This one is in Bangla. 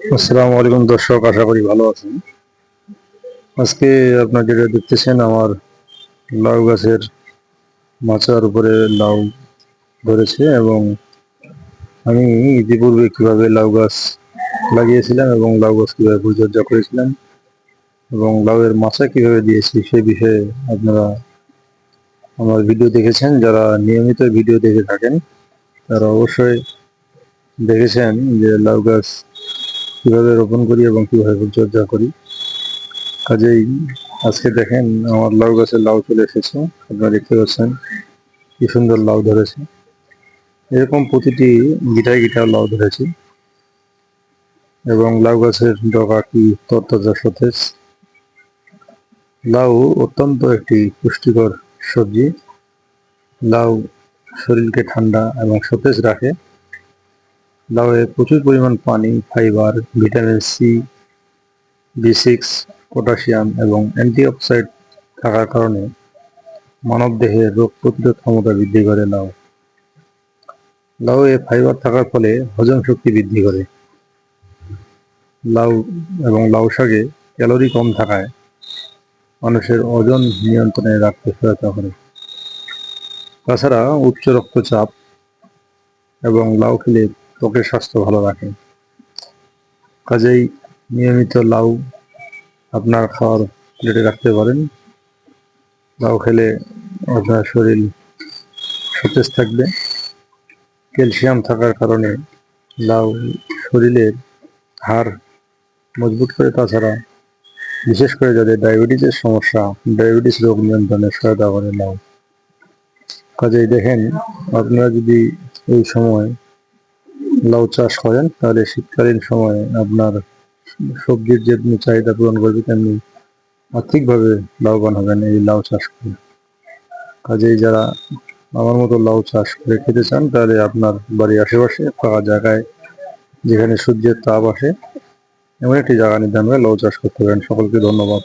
আসসালামু আলাইকুম দর্শক, আশা করি ভালো আছেন। আজকে আপনার যেটা দেখতেছেন, আমার লাউ গাছের মাচার উপরে লাউ ধরেছে এবং আমি ইতিপূর্বে কীভাবে লাউ গাছ লাগিয়েছিলাম এবং লাউ গাছ কীভাবে পরিচর্যা করেছিলাম এবং লাউয়ের মাচা কীভাবে দিয়েছি সে বিষয়ে আপনারা আমার ভিডিও দেখেছেন। যারা নিয়মিত ভিডিও দেখে থাকেন, তারা অবশ্যই দেখেছেন যে লাউ গাছ কীভাবে রোপণ করি এবং কীভাবে পরিচর্যা করি। কাজেই আজকে দেখেন আমার লাউ গাছে লাউ চলে এসেছে। আপনারা দেখতে পাচ্ছেন কি সুন্দর লাউ ধরেছে। এরকম প্রতিটি গিটায় গিটার লাউ ধরেছি। এবং লাউ গাছের ডগা কি তরতাজা সতেজ। লাউ অত্যন্ত একটি পুষ্টিকর সবজি। লাউ শরীরকে ঠান্ডা এবং সতেজ রাখে। লাউয়ে প্রচুর পরিমাণ পানি, fibre, vitamin C B six potassium এবং অ্যান্টিঅক্সাইড থাকার কারণে মানব দেহে রোগ প্রতিরোধ ক্ষমতা বৃদ্ধি করে লাউ লাউয়ে ফাইবার থাকার ফলে হজম শক্তি বৃদ্ধি করে। লাউ এবং লাউ শাকে ক্যালোরি কম থাকায় মানুষের ওজন নিয়ন্ত্রণে রাখতে সহায়তা করে। তাছাড়া উচ্চ রক্তচাপ এবং লাউ খেলে ত্বকের স্বাস্থ্য ভালো রাখে। কাজেই নিয়মিত লাউ আপনার খাওয়ার প্লেটে রাখতে পারেন। লাউ খেলে আপনার শরীর সতেজ থাকবে। ক্যালসিয়াম থাকার কারণে লাউ শরীরের হাড় মজবুত করে, তাছাড়া বিশেষ করে যাদের ডায়াবেটিসের সমস্যা, ডায়াবেটিস রোগ নিয়ন্ত্রণে সহায়তা করে লাউ। কাজেই দেখেন, আপনারা যদি এই সময় লাউ চাষ করেন, তাহলে শীতকালীন সময়ে আপনার সবজির যেমনি চাহিদা পূরণ করবে তেমনি আর্থিকভাবে লাভবান হবেন এই লাউ চাষ করে। কাজেই যারা আমার মতো লাউ চাষ করে খেতে চান, তাহলে আপনার বাড়ির আশেপাশে ফাঁকা জায়গায় যেখানে সূর্যের তাপ আসে, এমন একটি জায়গা নির্ধারণ করে লাউ চাষ করতে পারেন। সকলকে ধন্যবাদ।